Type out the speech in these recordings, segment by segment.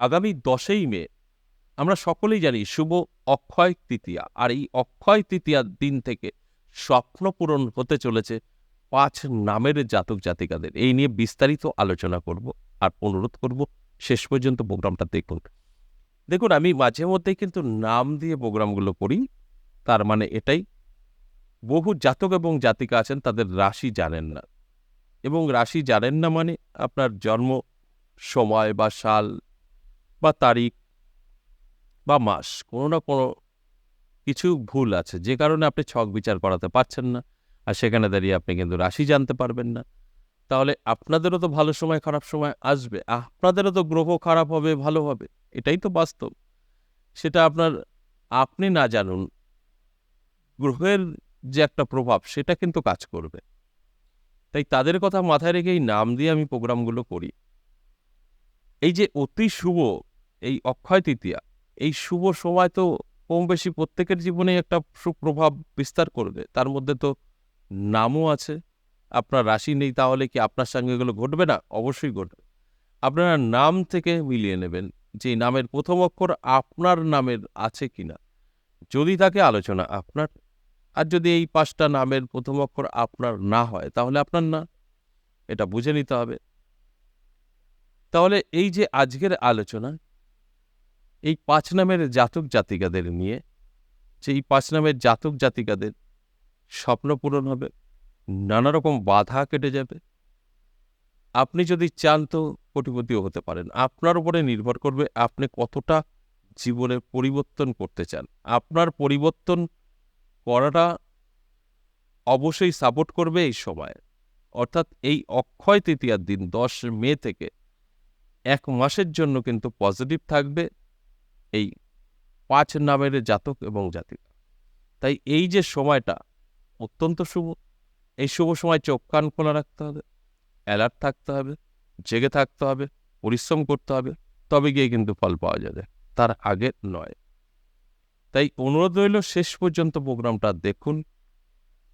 আগামী দশই মে, আমরা সকলেই জানি শুভ অক্ষয় তৃতীয়া। আর এই অক্ষয় তৃতীয়ার দিন থেকে স্বপ্ন পূরণ হতে চলেছে পাঁচ নামের জাতক জাতিকাদের। এই নিয়ে বিস্তারিত আলোচনা করব আর অনুরোধ করব শেষ পর্যন্ত প্রোগ্রামটা দেখুন। দেখুন, আমি মাঝে মধ্যেই কিন্তু নাম দিয়ে প্রোগ্রামগুলো করি। তার মানে এটাই, বহু জাতক এবং জাতিকা আছেন, তাদের রাশি জানেন না। এবং রাশি জানেন না মানে আপনার জন্ম, সময় বা সাল বা তারিখ বা মাস, কোনো না কোনো কিছু ভুল আছে। যে কারণে আপনি ছক বিচার করাতে পারছেন না আর সেখানে দাঁড়িয়ে আপনি কিন্তু রাশি জানতে পারবেন না। তাহলে আপনাদেরও তো ভালো সময়, খারাপ সময় আসবে। আপনাদেরও তো গ্রহ খারাপ হবে, ভালো হবে। এটাই তো বাস্তব। সেটা আপনার, আপনি না জানুন, গ্রহের যে একটা প্রভাব সেটা কিন্তু কাজ করবে। তাই তাদের কথা মাথায় রেখে এই নাম দিয়ে আমি প্রোগ্রামগুলো করি। এই যে অতি শুভ এই অক্ষয় তৃতীয়া, এই শুভ সময় তো কম বেশি প্রত্যেকের জীবনে একটা সুপ্রভাব বিস্তার করবে। তার মধ্যে তো নামও আছে। আপনার রাশি নেই তাহলে কি আপনার সঙ্গে এগুলো ঘটবে না? অবশ্যই ঘটবে। আপনারা নাম থেকে মিলিয়ে নেবেন যে নামের প্রথম অক্ষর আপনার নামের আছে কিনা। যদি থাকে আলোচনা আপনার। আর যদি এই পাঁচটা নামের প্রথম অক্ষর আপনার না হয় তাহলে আপনার না। এটা বুঝে নিতে হবে। তাহলে এই যে আজকের আলোচনা এই পাঁচ নামের জাতক জাতিকাদের নিয়ে, যে এই পাঁচ নামের জাতক জাতিকাদের স্বপ্ন পূরণ হবে, নানা রকম বাধা কেটে যাবে। আপনি যদি চান তো কোটিপতিও হতে পারেন। আপনার উপরে নির্ভর করবে আপনি কতটা জীবনে পরিবর্তন করতে চান। আপনার পরিবর্তন করাটা অবশ্যই সাপোর্ট করবে এই সময়। অর্থাৎ এই অক্ষয় তৃতীয়ার দিন, দশ মে থেকে এক মাসের জন্য কিন্তু পজিটিভ থাকবে। এই পাঁচ নামের জাতক এবং জাতিকা তাই এই যে সময়টা অত্যন্ত শুভ। এই শুভ সময় চোখ কান খোলা রাখতে হবে অ্যালার্ট থাকতে হবে, জেগে থাকতে হবে, পরিশ্রম করতে হবে, তবে গিয়ে কিন্তু ফল পাওয়া যাবে। তার আগে নয়। তাই অনুরোধ রইল শেষ পর্যন্ত প্রোগ্রামটা দেখুন,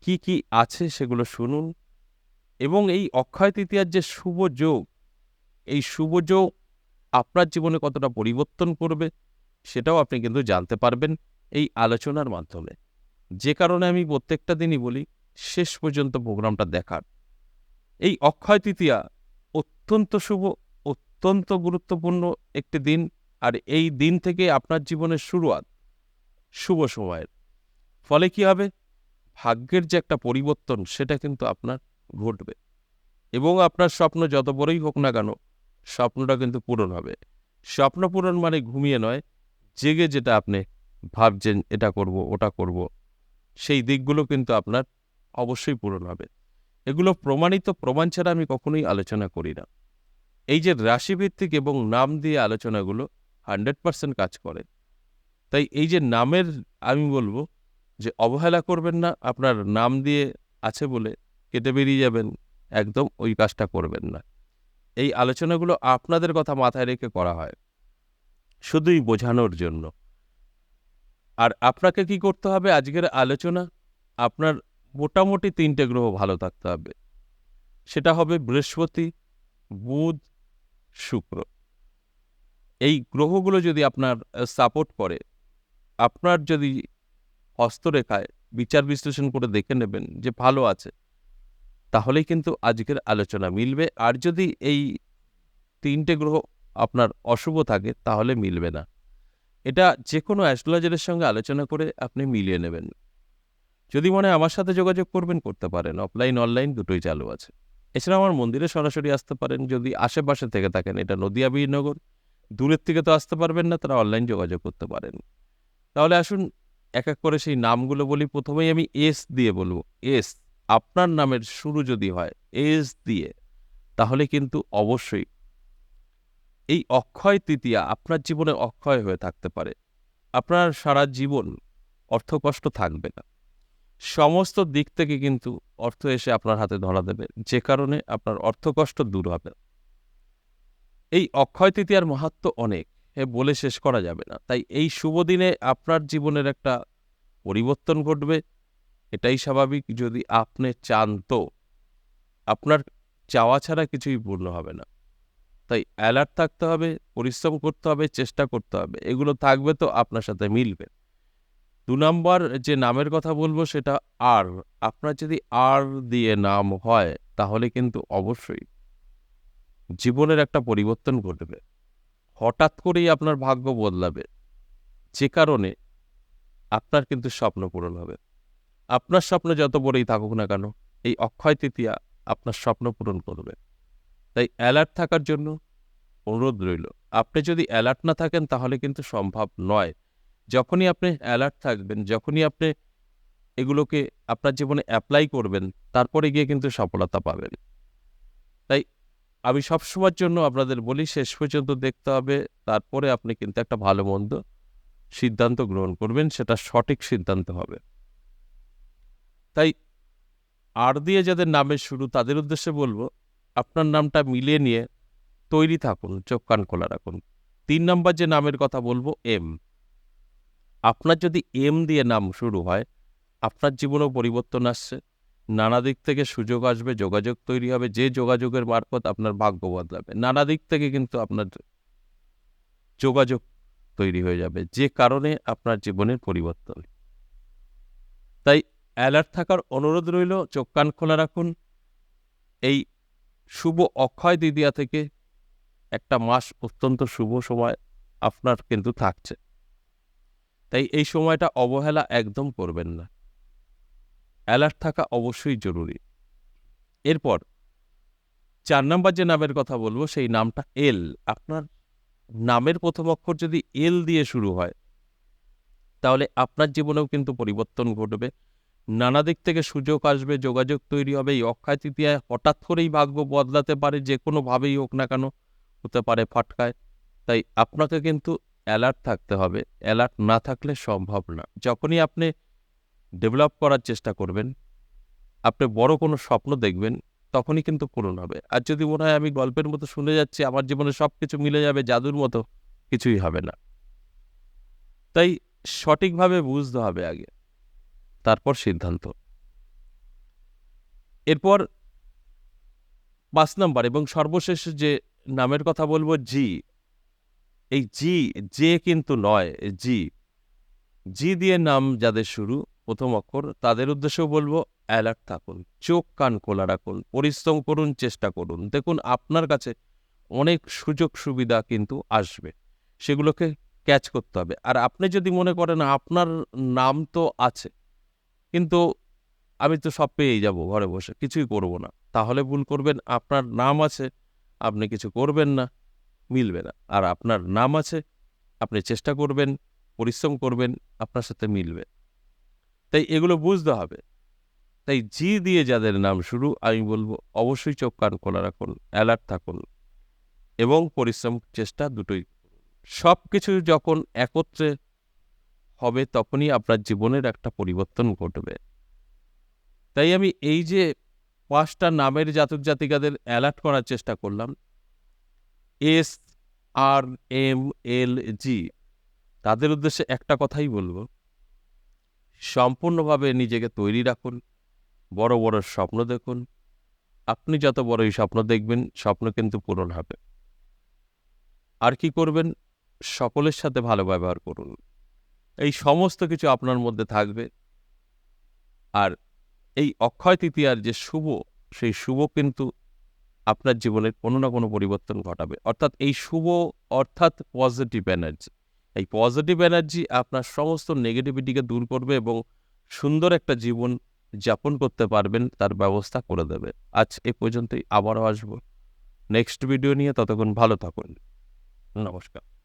কি কি আছে সেগুলো শুনুন এবং এই অক্ষয় তৃতীয়ার যে শুভ যোগ, এই শুভ যোগ আপনার জীবনে কতটা পরিবর্তন করবে সেটাও আপনি কিন্তু জানতে পারবেন এই আলোচনার মাধ্যমে। যে কারণে আমি প্রত্যেকটা দিনই বলি, শেষ পর্যন্ত প্রোগ্রামটা দেখার। এই অক্ষয় তৃতীয়া অত্যন্ত শুভ, অত্যন্ত গুরুত্বপূর্ণ একটি দিন আর এই দিন থেকে আপনার জীবনের শুরুয়াত শুভ সময়ের। ফলে কি হবে? ভাগ্যের যে একটা পরিবর্তন সেটা কিন্তু আপনার ঘটবে। এবং আপনার স্বপ্ন যত বড়ই হোক না কেন, স্বপ্নটা কিন্তু পূরণ হবে। স্বপ্ন পূরণ মানে ঘুমিয়ে নয় জেগে যেটা আপনি ভাবছেন, এটা করব, ওটা করব, সেই দিকগুলো কিন্তু আপনার অবশ্যই পূরণ হবে। এগুলো প্রমাণিত প্রমাণ ছাড়া আমি কখনোই আলোচনা করি না। এই যে রাশিভিত্তিক এবং নাম দিয়ে আলোচনাগুলো হান্ড্রেড পার্সেন্ট কাজ করে। তাই এই যে নামের, আমি বলব যে অবহেলা করবেন না, আপনার নাম দিয়ে আছে বলে কেটে বেরিয়ে যাবেন, একদম ওই কাজটা করবেন না। এই আলোচনাগুলো আপনাদের কথা মাথায় রেখে করা হয়। শুধুই বোঝানোর জন্য। আর আপনাকে কি করতে হবে আজকের আলোচনা? আপনার মোটামুটি তিনটে গ্রহ ভালো থাকতে হবে। সেটা হবে বৃহস্পতি, বুধ, শুক্র। এই গ্রহগুলো যদি আপনার সাপোর্ট করে, আপনার যদি হস্তরেখায় বিচার বিশ্লেষণ করে দেখে নেবেন যে ভালো আছে, তাহলেই কিন্তু আজকের আলোচনা মিলবে। আর যদি এই তিনটে গ্রহ আপনার অশুভ থাকে, তাহলে মিলবে না। এটা যে কোনো অ্যাস্ট্রোলজারের সঙ্গে আলোচনা করে আপনি মিলিয়ে নেবেন। যদি মনে আমার সাথে যোগাযোগ করবেন, করতে পারেন। অফলাইন অনলাইন দুটোই চালু আছে। এছাড়া আমার মন্দিরে সরাসরি আসতে পারেন। যদি আশেপাশে থেকে থাকেন, এটা নদিয়া বীরনগর, দূরের থেকে তো আসতে পারবেন না, তারা অনলাইন যোগাযোগ করতে পারেন। তাহলে আসুন, এক এক করে সেই নামগুলো বলি। প্রথমেই আমি এস দিয়ে বলব। এস আপনার নামের শুরু যদি হয় এস দিয়ে, তাহলে কিন্তু অবশ্যই এই অক্ষয় তৃতীয়া আপনার জীবনে অক্ষয় হয়ে থাকতে পারে। আপনার সারা জীবন অর্থকষ্ট থাকবে না। সমস্ত দিক থেকে কিন্তু অর্থ এসে আপনার হাতে ধরা দেবে। যে কারণে আপনার অর্থকষ্ট দূর হবে এই অক্ষয় তৃতীয়ার মাহাত্ম অনেক। এ বলে শেষ করা যাবে না। তাই এই শুভ দিনে আপনার জীবনের একটা পরিবর্তন ঘটবে। এটাই স্বাভাবিক যদি আপনি চান তো। আপনার চাওয়া ছাড়া কিছুই পূর্ণ হবে না। তাই অ্যালার্ট থাকতে হবে, পরিশ্রম করতে হবে, চেষ্টা করতে হবে। এগুলো থাকবে তো আপনার সাথে মিলবে। দু নম্বর যে নামের কথা বলব সেটা আর আপনার যদি আর দিয়ে নাম হয়, তাহলে কিন্তু অবশ্যই জীবনের একটা পরিবর্তন ঘটবে। হঠাৎ করেই আপনার ভাগ্য বদলাবে। যে কারণে আপনার কিন্তু স্বপ্ন পূরণ হবে। আপনার স্বপ্ন যত বড়ই থাকুক না কেন, এই অক্ষয় তৃতীয়া আপনার স্বপ্ন পূরণ করবে। তাই অ্যালার্ট থাকার জন্য অনুরোধ রইল। আপনি যদি অ্যালার্ট না থাকেন, তাহলে কিন্তু সম্ভব নয়। যখনই আপনি অ্যালার্ট থাকবেন, যখনই আপনি এগুলোকে আপনার জীবনে অ্যাপ্লাই করবেন, তারপরে গিয়ে কিন্তু সফলতা পাবেন। তাই আমি সবসময়ের জন্য আপনাদের বলি, শেষ পর্যন্ত দেখতে হবে। তারপরে আপনি কিন্তু একটা ভালো মন্দ সিদ্ধান্ত গ্রহণ করবেন, সেটা সঠিক সিদ্ধান্ত হবে। তাই আর দিয়ে যাদের নামের শুরু, তাদের উদ্দেশ্যে বলব আপনার নামটা মিলিয়ে নিয়ে তৈরি থাকুন, চোখ কান খোলা রাখুন। তিন নম্বর যে নামের কথা বলব, এম। আপনার যদি এম দিয়ে নাম শুরু হয়, আপনার জীবনেও পরিবর্তন আসছে। নানা দিক থেকে সুযোগ আসবে, যোগাযোগ তৈরি হবে, যে যোগাযোগের মারফত আপনার ভাগ্য বদলাবে। নানা দিক থেকে কিন্তু আপনার যোগাযোগ তৈরি হয়ে যাবে, যে কারণে আপনার জীবনের পরিবর্তন। তাই অ্যালার্ট থাকার অনুরোধ রইল, চোখ কান খোলা রাখুন। এই শুভ অক্ষয় দ্বিতীয়া থেকে একটা মাস অত্যন্ত শুভ সময় আপনার কিন্তু থাকছে। তাই এই সময়টা অবহেলা একদম করবেন না। অ্যালার্ট থাকা অবশ্যই জরুরি। এরপর চার নাম্বার যে নামের কথা বলব, সেই নামটা এল। আপনার নামের প্রথম অক্ষর যদি এল দিয়ে শুরু হয়, তাহলে আপনার জীবনেও কিন্তু পরিবর্তন ঘটবে। নানা দিক থেকে সুযোগ আসবে, যোগাযোগ তৈরি হবে, এই অক্ষয় তৃতীয়ায় হঠাৎ করেই ভাগ্য বদলাতে পারে, যে কোনোভাবেই হোক না কেন হতে পারে ফাটকায়। তাই আপনাকে কিন্তু অ্যালার্ট থাকতে হবে। অ্যালার্ট না থাকলে সম্ভব না। যখনই আপনি ডেভেলপ করার চেষ্টা করবেন, আপনি বড় কোনো স্বপ্ন দেখবেন, তখনই কিন্তু পূরণ হবে। আর যদি মনে হয় আমি গল্পের মতো শুনে যাচ্ছি, আমার জীবনে সব কিছু মিলে যাবে, জাদুর মতো, কিছুই হবে না। তাই সঠিকভাবে বুঝতে হবে আগে। তারপর সিদ্ধান্ত। এরপর পাঁচ নাম্বার এবং সর্বশেষ যে নামের কথা বলব জি এই জি যে কিন্তু নয় জি জি দিয়ে নাম যাদের শুরু, প্রথম অক্ষর, তাদের উদ্দেশ্যেও বলব, অ্যালার্ট থাকুন, চোখ, কান খোলা রাখুন, পরিশ্রম করুন, চেষ্টা করুন। দেখুন, আপনার কাছে অনেক সুযোগ সুবিধা কিন্তু আসবে, সেগুলোকে ক্যাচ করতে হবে। আর আপনি যদি মনে করেন আপনার নাম তো আছে কিন্তু আমি তো সব পেয়েই যাব ঘরে বসে, কিছুই করব না। তাহলে ভুল করবেন, আপনার নাম আছে, আপনি কিছু করবেন না, মিলবে না। আর আপনার নাম আছে, আপনি চেষ্টা করবেন, পরিশ্রম করবেন, আপনার সাথে মিলবে। তাই এগুলো বুঝতে হবে। তাই জি দিয়ে যাদের নাম শুরু, আমি বলব অবশ্যই চোখ, কান খোলা রাখুন, অ্যালার্ট থাকুন এবং পরিশ্রম, চেষ্টা দুটোই সব কিছু যখন একত্রে হবে তখনই আপনার জীবনের একটা পরিবর্তন ঘটবে। তাই আমি এই যে পাঁচটা নামের জাতক জাতিকাদের অ্যালার্ট করার চেষ্টা করলাম এস আর এম এল জি তাদের উদ্দেশ্যে একটা কথাই বলব। সম্পূর্ণভাবে নিজেকে তৈরি রাখুন, বড় বড় স্বপ্ন দেখুন। আপনি যত বড়ই স্বপ্ন দেখবেন, স্বপ্ন কিন্তু পূরণ হবে। আর কি করবেন? সকলের সাথে ভালো ব্যবহার করুন। এই সমস্ত কিছু আপনার মধ্যে থাকবে। আর এই অক্ষয় তৃতীয়ার যে শুভ, সেই শুভ কিন্তু আপনার জীবনের কোনো না কোনো পরিবর্তন ঘটাবে। অর্থাৎ এই শুভ অর্থাৎ পজিটিভ এনার্জি এই পজিটিভ এনার্জি আপনার সমস্ত নেগেটিভিটিকে দূর করবে এবং সুন্দর একটা জীবন যাপন করতে পারবেন, তার ব্যবস্থা করে দেবে। আজ এ পর্যন্তই, আবারও আসব। নেক্সট ভিডিও নিয়ে ততক্ষণ ভালো থাকুন। নমস্কার।